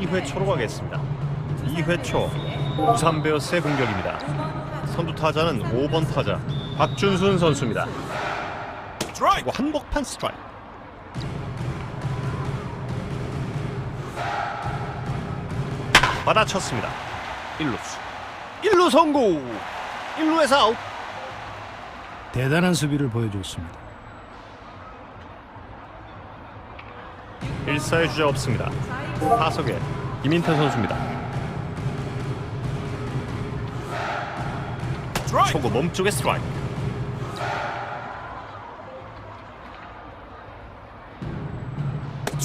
2회 초로 가겠습니다. 2회 초 부산 베어스의 공격입니다. 선두 타자는 5번 타자 박준순 선수입니다. 그리고 한복판 스트라이크. 받아쳤습니다. 1루수. 1루 성공. 1루에서 아웃. 대단한 수비를 보여줬습니다. 1사의 주자 없습니다. 타석에 김인태 선수입니다. 초구 몸쪽에 스트라이크.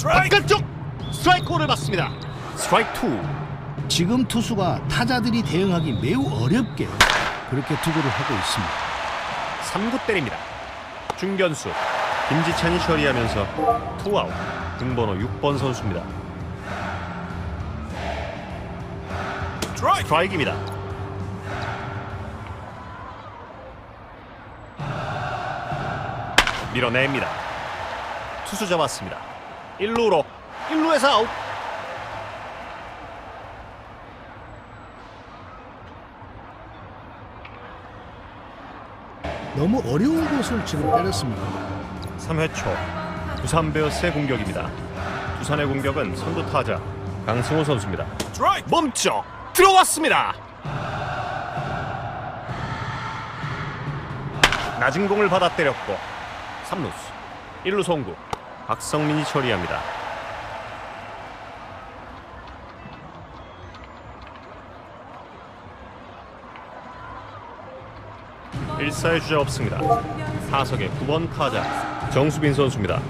바깥쪽 스트라이크를 맞습니다. 스트라이크 2. 지금 투수가 타자들이 대응하기 매우 어렵게 그렇게 투구를 하고 있습니다. 3구 때립니다. 중견수 김지찬이 처리하면서 투아웃. 등번호 6번 선수입니다. 스트라이크입니다. 밀어냅니다. 투수 잡았습니다. 1루로 1루에서 아웃. 너무 어려운 곳을 지금 때렸습니다. 3회 초 두산 베어스의 공격입니다. 두산의 공격은 선두 타자 강승호 선수입니다. 멈춰 들어왔습니다. 낮은 공을 받아 때렸고 3루수 1루 송구 박성민이 처리합니다. 일사의 주자 없습니다. 타석의 9번 타자 정수빈 선수입니다.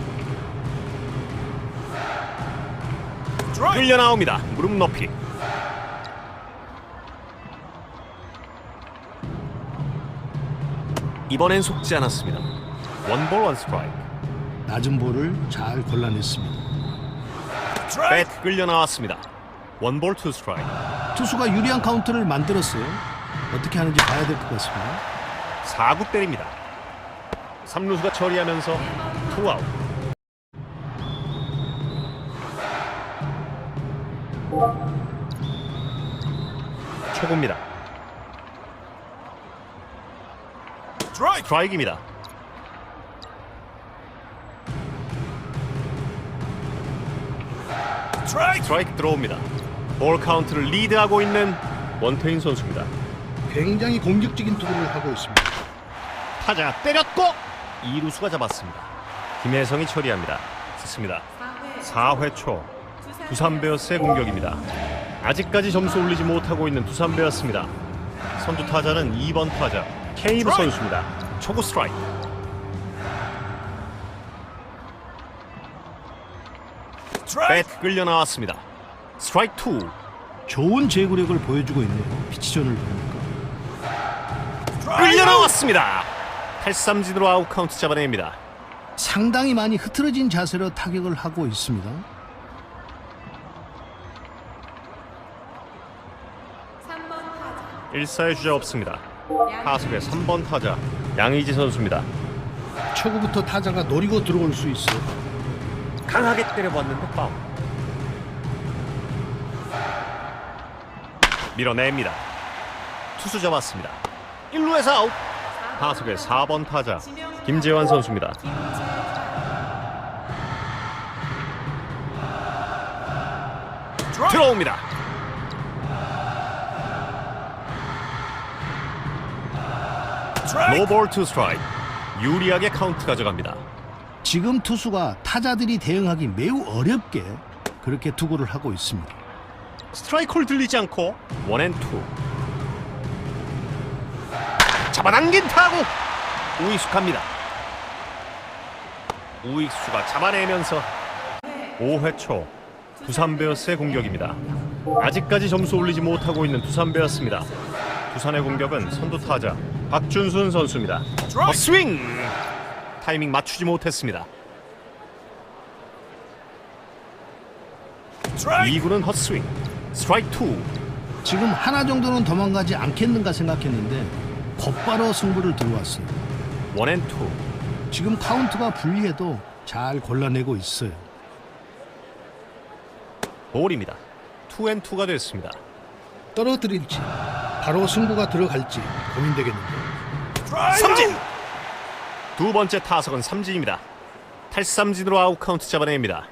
끌려 나옵니다. 무릎 높이. 이번엔 속지 않았습니다. 원볼 원 스트라이크. 낮은 볼을 잘 골라냈습니다. 배트 끌려 나왔습니다. 원볼 투 스트라이크. 투수가 유리한 카운트를 만들었어요. 어떻게 하는지 봐야 될 것 같습니다. 4구 때립니다. 3루수가 처리하면서 투아웃. 초구입니다. 스트라이크입니다. 스트라이크 들어옵니다. 볼 카운트를 리드하고 있는 원태인 선수입니다. 굉장히 공격적인 투구를 하고 있습니다. 타자 때렸고 이루수가 잡았습니다. 김혜성이 처리합니다. 좋습니다. 4회 초 두산 베어스의 공격입니다. 아직까지 점수 올리지 못하고 있는 두산 베어스입니다. 선두 타자는 2번 타자 케이브 선수입니다. 초구 스트라이크. 배트 끌려 나왔습니다. 스트라이크 2. 좋은 제구력을 보여주고 있네요. 피치존을 보니까. 끌려 나왔습니다. 8삼진으로 아웃 카운트 잡아냅니다. 상당히 많이 흐트러진 자세로 타격을 하고 있습니다. 3번 타자 1사의 주자 없습니다. 타석의 3번 타자 양의지 선수입니다. 초구부터 타자가 노리고 들어올 수 있어요. 강하게 때려봤는데 파울. 밀어냅니다. 투수 잡았습니다. 1루에서 아웃. 타석의 4번 타자 김재환 선수입니다. 들어옵니다. 노볼 투 스트라이크. 유리하게 카운트 가져갑니다. 지금 투수가 타자들이 대응하기 매우 어렵게 그렇게 투구를 하고 있습니다. 스트라이크를 들리지 않고 원앤투 잡아당긴 타구 우익수 갑니다 우익수가 잡아내면서 5회 초 두산 베어스의 공격입니다 아직까지 점수 올리지 못하고 있는 두산 베어스입니다 두산의 공격은 선두 타자 박준순 선수입니다. 어, 스윙! 타이밍 맞추지 못했습니다. 2구는 헛스윙. 스트라이크 2 지금 하나 정도는 도망가지 않겠는가 생각했는데 곧바로 승부를 들어왔어요. 원앤투. 지금 카운트가 불리해도 잘 골라내고 있어요. 볼입니다. 투앤투가 됐습니다. 떨어뜨릴지 바로 승부가 들어갈지 고민되겠는데. 삼진! 두 번째 타석은 삼진입니다. 탈삼진으로 아웃 카운트 잡아냅니다.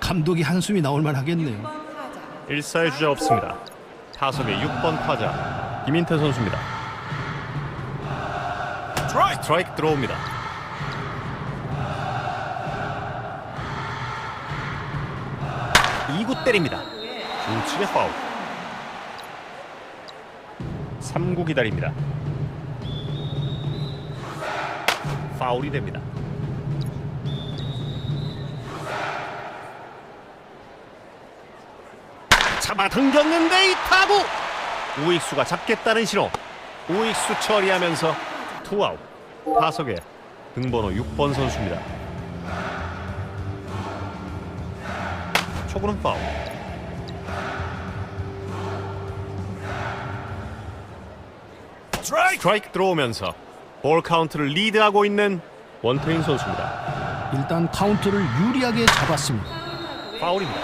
감독이 한숨이 나올 만하겠네요. 6번 타자 1사의 주자 없습니다. 타석의 6번 타자 김인태 선수입니다. 스트라이크 들어옵니다. 이구 때립니다. 우측의 파울. 3구 기다립니다. 파울이 됩니다. 잡아 당겼는데 이 타구! 우익수가 잡겠다는 신호. 우익수 처리하면서 투아웃. 타석에 등번호 6번 선수입니다. 초구는 파울 스트라이크 들어오면서 볼 카운트를 리드하고 있는 원태인 선수입니다. 일단 카운트를 유리하게 잡았습니다. 파울입니다.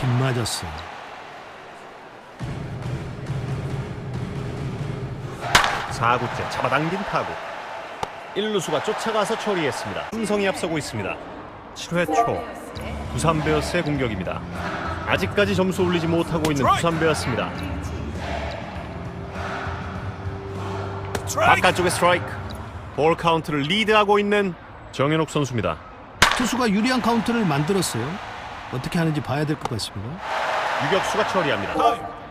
빗 맞았어요. 사구째 잡아당긴 타구. 1루수가 쫓아가서 처리했습니다. 삼성이 앞서고 있습니다. 7회 초 두산 베어스의 공격입니다. 아직까지 점수 올리지 못하고 있는 두산 베어스입니다 바깥쪽에 스트라이크 볼 카운트를 리드하고 있는 정현욱 선수입니다 투수가 유리한 카운트를 만들었어요. 어떻게 하는지 봐야 될 것 같습니다. 유격수가 처리합니다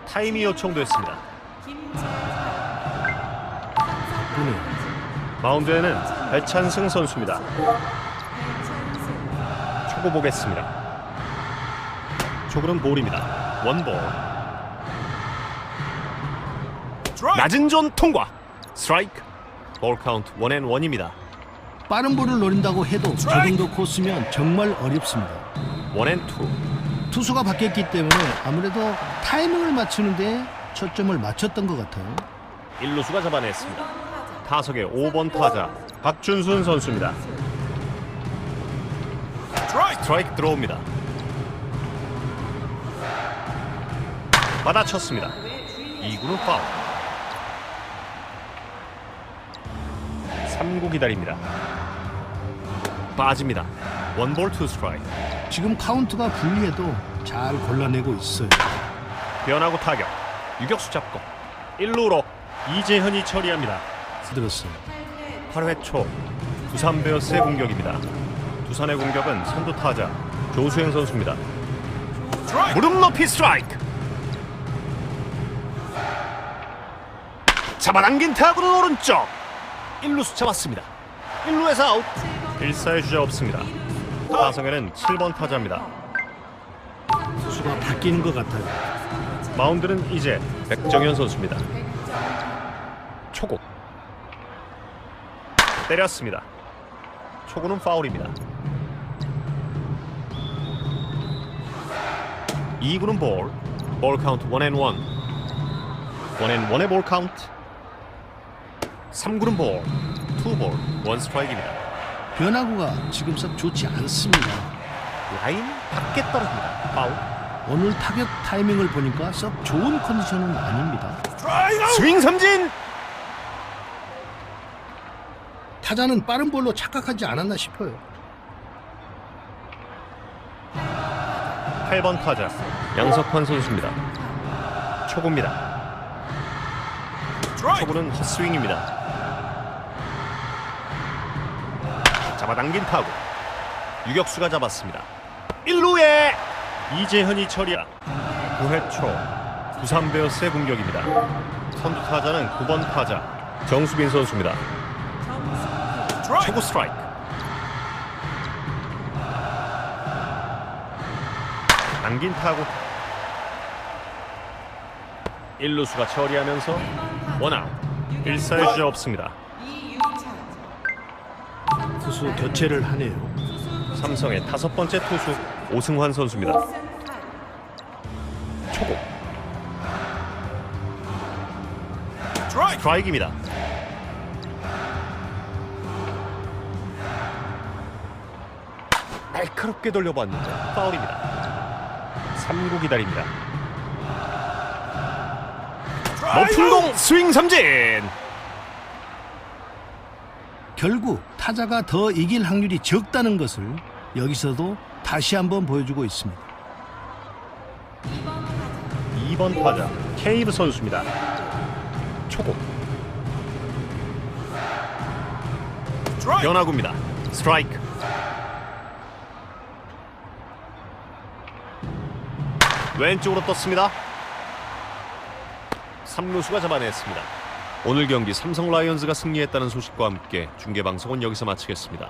타임이 요청됐습니다. 마운드에는 배찬승 선수입니다 초구 보겠습니다. 초구는 볼입니다. 원볼. 낮은 존 통과. 스트라이크. 볼 카운트 원앤 원입니다. 빠른 볼을 노린다고 해도 저 정도 코스면 정말 어렵습니다. 원앤 투. 투수가 바뀌었기 때문에 아무래도 타이밍을 맞추는데 초점을 맞췄던 것 같아요. 1루수가 잡아냈습니다. 타석의 5번 타자 박준순 선수입니다. 스트라이크 들어옵니다. 받아쳤습니다. 2구는 파울. 3구 기다립니다. 빠집니다. 원볼 투 스트라이크. 지금 카운트가 불리해도 잘 골라내고 있어요. 변하고 타격. 유격수 잡고 1루로 이재현이 처리합니다. 들었어요. 8회 초 두산 베어스의 공격입니다. 두산의 공격은 선두 타자 조수행 선수입니다. 무릎 높이 스트라이크. 잡아당긴 타구는 오른쪽. 1루수 잡았습니다. 1루에서 아웃. 1사의 주자 없습니다. 타석에는 7번 타자입니다. 투수가 바뀌는 것 같아요. 마운드는 이제 백정현 선수입니다. 초구 때렸습니다. 초구는 파울입니다. 2구는 볼. 볼 카운트 원앤 원. 원앤 원의 볼 카운트. 3구는 볼. 투볼. 원 스트라이크입니다. 변화구가 지금 썩 좋지 않습니다. 라인 밖에 떨어집니다. 파울. 오늘 타격 타이밍을 보니까 썩 좋은 컨디션은 아닙니다. 스윙 삼진. 타자는 빠른 볼로 착각하지 않았나 싶어요. 8번 타자 양석환 선수입니다. 초구입니다. 초구는 헛스윙입니다. 잡아당긴 타구. 유격수가 잡았습니다. 1루에 이재현이 처리야. 9회 초 부산 베어스의 공격입니다. 선두 타자는 9번 타자 정수빈 선수입니다. 초구 스트라이크. 당긴 타구 1루수가 처리하면서 원아웃. 1사의 주자 없습니다. 투수 교체를 하네요. 삼성의 다섯 번째 투수 오승환 선수입니다. 초구 스트라이크입니다. 날카롭게 돌려봤는데 파울입니다. 3구 기다립니다. 높은 공 스윙 삼진. 결국 타자가 더 이길 확률이 적다는 것을 여기서도 다시 한번 보여주고 있습니다. 2번 타자 케이브 선수입니다. 초고. 변화구입니다. 스트라이크. 왼쪽으로 떴습니다. 3루수가 잡아냈습니다. 오늘 경기 삼성 라이온즈가 승리했다는 소식과 함께 중계 방송은 여기서 마치겠습니다.